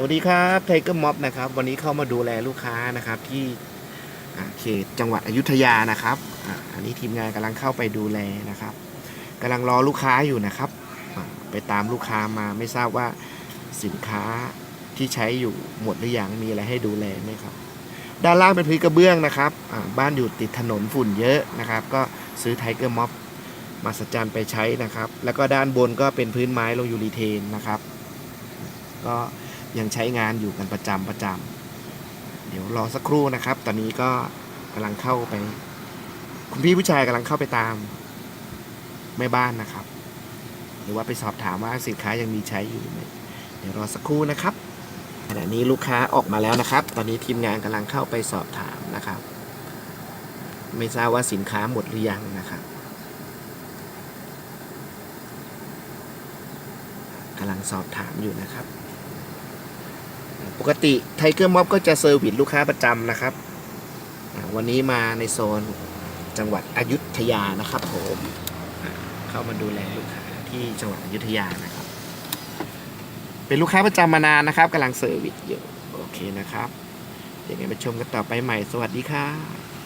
สวัสดีครับไทเกอร์ม็อบนะครับ วันนี้เข้ามาดูแลลูกค้านะครับที่เขตจังหวัดอยุธยานะครับออันนี้ทีมงานกำลังเข้าไปดูแลนะครับกำลังรอลูกค้าอยู่นะครับ ไปตามลูกค้ามาไม่ทราบว่าสินค้าที่ใช้อยู่หมดหรือยังมีอะไรให้ดูแลไหมครับ ด้านล่างเป็นพื้นกระเบื้องนะครับบ้านอยู่ติดถนนฝุ่นเยอะนะครับ ก็ซื้อไทเกอร์ม็อบมาสจันไปใช้นะครับ แล้วก็ด้านบนก็เป็นพื้นไม้โลยูรีเทนนะครับ ก็ ยังใช้งานอยู่กันประจำประจำเดี๋ยวรอสักครู่นะครับ ตอนนี้ก็กำลังเข้าไป คุณพี่ผู้ชายกำลังเข้าไปตามแม่บ้านนะครับ หรือว่าไปสอบถามว่าสินค้ายังมีใช้อยู่ไหมเดี๋ยวรอสักครู่นะครับขณะนี้ลูกค้าออกมาแล้วนะครับ ตอนนี้ทีมงานกำลังเข้าไปสอบถามนะครับ ไม่ทราบว่าสินค้าหมดหรือยังนะครับกำลังสอบถามอยู่นะครับ ปกติไทเกอร์ม็อบก็จะเซอร์วิสลูกค้าประจำนะครับ วันนี้มาในโซนจังหวัดอยุธยานะครับผมเข้ามาดูแลลูกค้าที่จังหวัดอยุธยานะครับ เป็นลูกค้าประจำมานานนะครับกำลังเซอร์วิสอยู่โอเคนะครับยังไงไปชมกันต่อไปใหม่สวัสดีครับ